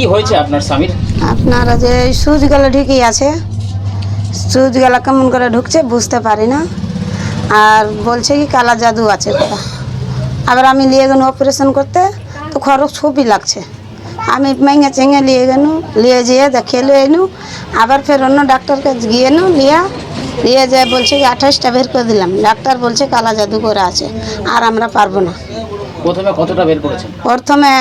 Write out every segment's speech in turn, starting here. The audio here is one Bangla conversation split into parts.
কি হয়েছে আপনার স্বামীর? আপনারা যে সুচ গেলে ঠিকই আছে। সুচ গেলা কেমন করে ঢুকছে বুঝতে পারি না। আর বলছে কি, কালা জাদু আছে আবার আমি নিয়ে গেল অপারেশন করতে, তো খরচ খুবই লাগছে। আমি মেঙে চেঙে নিয়ে গেল নিয়ে যেয়ে দেখিয়ে এনু আবার ফের অন্য ডাক্তারকে গিয়ে নু লিয়া নিয়ে যায় বলছে কি, আঠাশটা বের করে দিলাম। ডাক্তার বলছে কালা জাদু করে আছে, আর আমরা পারব না। প্রথমে কতটা বের প্রথমে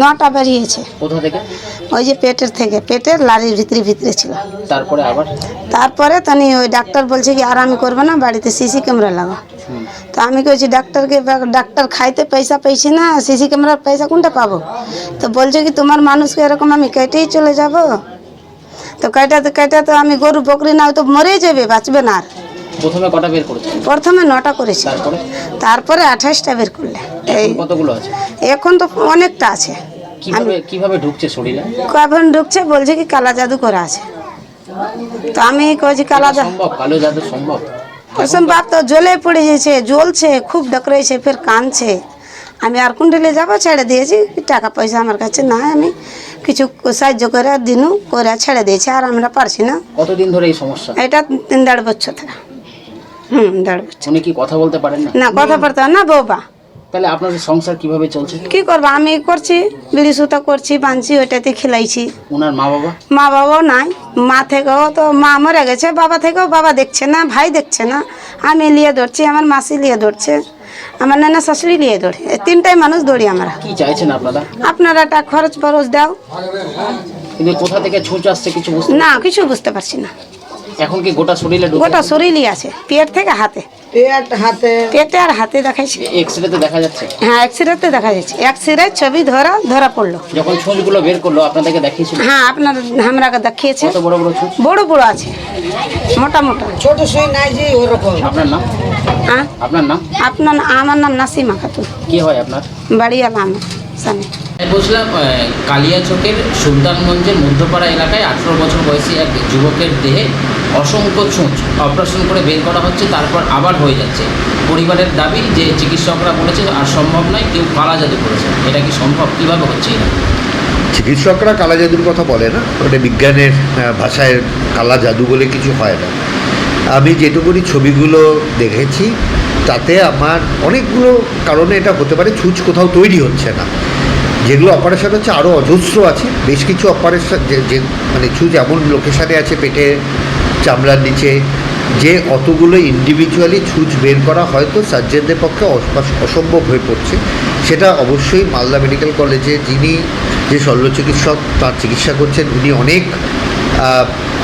নটা বেরিয়েছে। কোথা থেকে? ওই যে পেটের থেকে পেটের লারির ভিতরে ভিতরে ছিল। তারপরে আবার? তারপরে তানি ওই ডাক্তার বলছে কি আর আমি করব না বাড়িতে সিসি ক্যামেরা লাগা তো আমি কইছি ডাক্তারকে ডাক্তার খাইতে পয়সা পেয়েছি না সিসি ক্যামেরার পয়সা কোনটা পাবো? তো বলছে কি তোমার মানুষকে এরকম আমি কেটেই চলে যাব? তো কেটাতে কেটাতে আমি গরু বকরি না তো মরেই যাবে বাঁচবে না আর। প্রথমে কটা বের করেছেন প্রথমে নটা করেছি। তারপরে? তারপরে আঠাশটা বের করলে। এই এখন কতগুলো আছে? এখন তো অনেকটা আছে। কীভাবে কীভাবে ঢুকছে শরীরে? কখন ঢুকছে বলছে কি কালা জাদু করা আছে। তো আমি কইছি কালা জাদু সম্ভব? কালো জাদু সম্ভব? বাপ তো জ্বলে পড়ে গেছে জ্বলছে খুব ডকরেছে ফের কাঁদছে। আমি আর কুণ্ডলে যাব ছেড়ে দিয়েছি টাকা পয়সা আমার কাছে না আমি কিছু সাহায্য করে দিনু করে ছেড়ে দিয়েছি আর আমরা পারছি না। কতদিন ধরে এই সমস্যা? এটা তিন দেড় বছর থেকে হুম দেড় উনি কি কথা বলতে পারেন না? না কথা বলতে না বৌবা তাহলে আপনাদের সংসার কীভাবে চলছে? কি করব? আমি করছি বিড়ি সুতা করছি বাঁধছি ওইটাতে খেলাইছি। ওনার মা বাবা? মা বাবাও নাই মা থেকেও তো মা মরে গেছে বাবা থেকেও বাবা দেখছে না ভাই দেখছে না। আমি লিয়ে দৌড়ছি আমার মাসি লিয়ে দৌড়ছে আমার নানা শাশুড়ি লিয়ে দৌড়ে তিনটাই মানুষ দৌড়ি আমরা। কি চাইছেন আপনারা? আপনারা খরচ ফরচ দাও। কোথা থেকে ছুঁচ আসছে কিছু না। কিছু বুঝতে পারছি না। এখন কি গোটা শরীরে ঢুকে গোটা শরীরই আছে পেট থেকে হাতে। পেট হাতে। পেটে আর হাতে দেখাইছে। এক্স রেতে দেখা যাচ্ছে? হ্যাঁ এক্সরেতে দেখা যাচ্ছে। এক্সরে ছবি ধরা ধরা পড়ল। যখন ছুঁচগুলো বের করল আপনাদেরকে দেখিয়েছিল? হ্যাঁ আপনার আমরাকে দেখিয়েছে। কত বড় বড় ছুঁচ বড় বড় আছে মোটা মোটা। ছোট সুই নাই যে ওরকম। আপনার নাম? হ্যাঁ? আপনার নাম? আপনার আমার নাম নাসিমা খাতুন। কি হয় আপনার? বাড়িওয়ালা আমার স্বামী। বলছিলাম কালিয়াচকের সুলতানগঞ্জের মধ্যপাড়া এলাকায় আঠেরো বছর বয়সী এক যুবকের দেহে অসংখ্য ছুঁচ অপারেশন করে বের করা হচ্ছে, তারপর আবার হয়ে যাচ্ছে। পরিবারের দাবি যে চিকিৎসকরা বলেছে, আর সম্ভব নয়, কেউ কালা জাদু করেছে। এটা কি সম্ভব? কীভাবে হচ্ছে এটা? চিকিৎসকরা কালা জাদুর কথা বলে না, ওটা বিজ্ঞানের ভাষায় কালা জাদু বলে কিছু হয় না। আমি যেটুকুনি ছবিগুলো দেখেছি, তাতে আমার অনেকগুলো কারণে এটা হতে পারে, ছুঁচ কোথাও তৈরি হচ্ছে না। যেগুলো অপারেশন হচ্ছে আরও অজস্র আছে। বেশ কিছু অপারেশন যে মানে ছুঁচ এমন লোকেশানে আছে পেটে চামড়ার নিচে। যে অতগুলো ইন্ডিভিজুয়ালি ছুঁচ বের করা হয়তো সার্জনদের পক্ষে অসম্ভব হয়ে পড়ছে। সেটা অবশ্যই মালদা মেডিকেল কলেজে যিনি যে শল্য চিকিৎসক তার চিকিৎসা করছেন, উনি অনেক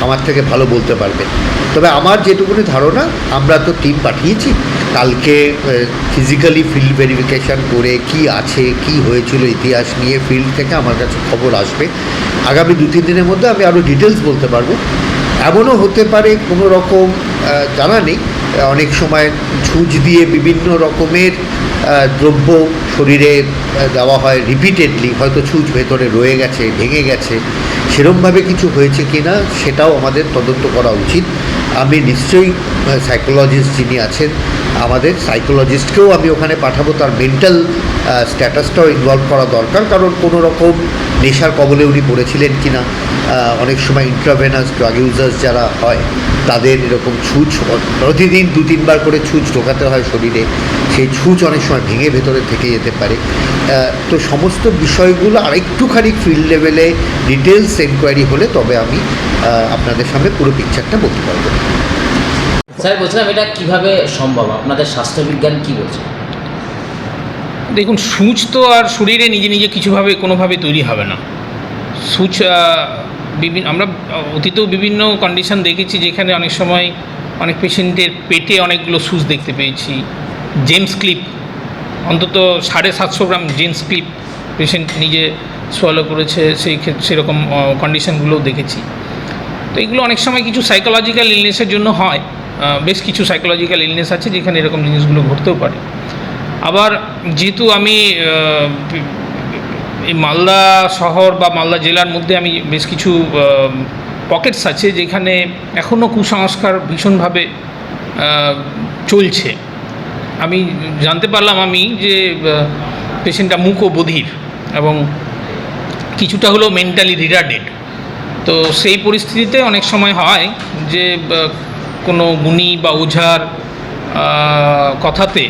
আমার থেকে ভালো বলতে পারবেন। তবে আমার যেটুকুনি ধারণা, আমরা তো টিম পাঠিয়েছি। কালকে ফিজিক্যালি ফিল্ড ভেরিফিকেশান করে কি আছে, কি হয়েছিল ইতিহাস নিয়ে ফিল্ড থেকে আমার কাছে খবর আসবে। আগামী দু তিন দিনের মধ্যে আমি আরও ডিটেলস বলতে পারব। এমনও হতে পারে, কোনো রকম জানা নেই। অনেক সময় ছুঁচ দিয়ে বিভিন্ন রকমের দ্রব্য শরীরে দেওয়া হয় রিপিটেডলি হয়তো ছুঁচ ভেতরে রয়ে গেছে, ভেঙে গেছে। সেরমভাবে কিছু হয়েছে কি না, সেটাও আমাদের তদন্ত করা উচিত। আমি নিশ্চয়ই সাইকোলজিস্ট যিনি আছেন, আমাদের সাইকোলজিস্টকেও আমি ওখানে পাঠাবো, তার মেন্টাল স্ট্যাটাসটাও ইনভলভ করা দরকার। কারণ কোনো রকম নেশার কবলে উনি পড়েছিলেন কি না অনেক সময় ইন্ট্রাভেনাস ড্রাগ ইউজার্স যারা হয়, তাদের এরকম ছুঁচ, প্রতিদিন দু তিনবার করে ছুঁচ ঢোকাতে হয় শরীরে, সেই ছুঁচ অনেক সময় ভেঙে ভেতরে থেকে যেতে পারে। তো সমস্ত বিষয়গুলো আরেকটুখানি ফিল্ড লেভেলে ডিটেলস এনকোয়ারি হলে তবে আমি আপনাদের সামনে পুরো পিকচারটা বলতে পারব। স্যার, বলছিলাম এটা কীভাবে সম্ভব? আপনাদের স্বাস্থ্যবিজ্ঞান কি বলছে? দেখুন, সূচ তো আর শরীরে নিজে নিজে কিছুভাবে, কোনোভাবে তৈরি হবে না। সূচ বিভিন্ন আমরা অতীতেও বিভিন্ন কন্ডিশন দেখেছি যেখানে অনেক সময় অনেক পেশেন্টের পেটে অনেকগুলো সূচ দেখতে পেয়েছি। জেমস ক্লিপ অন্তত সাড়ে সাতশো গ্রাম জেমস ক্লিপ পেশেন্ট নিজে সোয়ালো করেছে, সেই ক্ষেত্রে সেরকম কন্ডিশনগুলোও দেখেছি। তো এগুলো অনেক সময় কিছু সাইকোলজিক্যাল ইলনেসের জন্য হয়। বেশ কিছু সাইকোলজিক্যাল ইলনেস আছে যেখানে এরকম জিনিসগুলো ঘটতেও পারে। আবার যেহেতু আমি এই মালদা শহর বা মালদা জেলার মধ্যে আমি বেশ কিছু পকেটস আছে যেখানে এখনও কুসংস্কার ভীষণভাবে চলছে। আমি জানতে পারলাম আমি যে পেশেন্টটা মুখ ও বধির এবং কিছুটা হলেও মেন্টালি রিটার্ডেড তো সেই পরিস্থিতিতে অনেক সময় হয় যে কোনো গুণী বা ওঝার কথাতে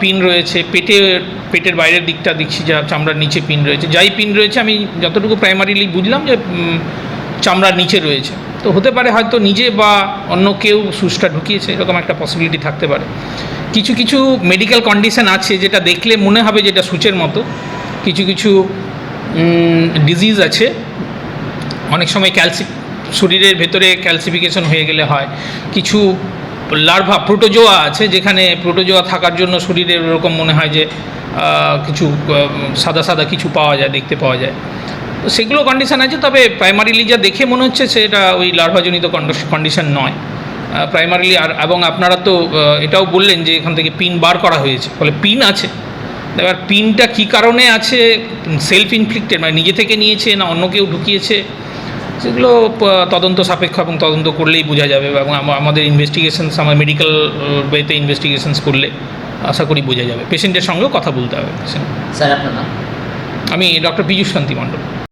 পিন রয়েছে, পেটে, পেটের বাইরের দিকটা দেখছি যা চামড়ার নিচে পিন রয়েছে। যাই পিন রয়েছে, আমি যতটুকু প্রাইমারিলি বুঝলাম যে চামড়ার নিচে রয়েছে। তো হতে পারে হয়তো নিজে বা অন্য কেউ সুচটা ঢুকিয়েছে, এরকম একটা পসিবিলিটি থাকতে পারে। কিছু কিছু মেডিকেল কন্ডিশন আছে যেটা দেখলে মনে হবে যেটা সুচের মতো। কিছু কিছু ডিজিজ আছে। অনেক সময় ক্যালসি শরীরের ভেতরে ক্যালসিফিকেশন হয়ে গেলে হয়। কিছু লার্ভা প্রোটোজোয়া আছে, যেখানে প্রোটোজোয়া থাকার জন্য শরীরে এরকম মনে হয় যে কিছু সাদা সাদা কিছু পাওয়া যায়, দেখতে পাওয়া যায়। তো সেগুলো কন্ডিশন আছে, তবে প্রাইমারিলি যা দেখে মনে হচ্ছে সেটা ওই লার্ভাজনিত কন্ডিশন নয়। প্রাইমারিলি আর, এবং আপনারা তো এটাও বললেন যে এখান থেকে পিন বার করা হয়েছে, ফলে পিন আছে। এবার পিনটা কী কারণে আছে? সেলফ ইনফ্লিক্টেড মানে নিজে থেকে নিয়েছে না অন্য কেউ ঢুকিয়েছে? সেগুলো তদন্ত সাপেক্ষ এবং তদন্ত করলেই বোঝা যাবে এবং আমাদের ইনভেস্টিগেশনস আমার মেডিকেল ওয়েতে ইনভেস্টিগেশনস করলে আশা করি বোঝা যাবে। পেশেন্টের সঙ্গেও কথা বলতে হবে। স্যার আপনার নাম? আমি ডক্টর পীযুষ শান্তি মণ্ডল।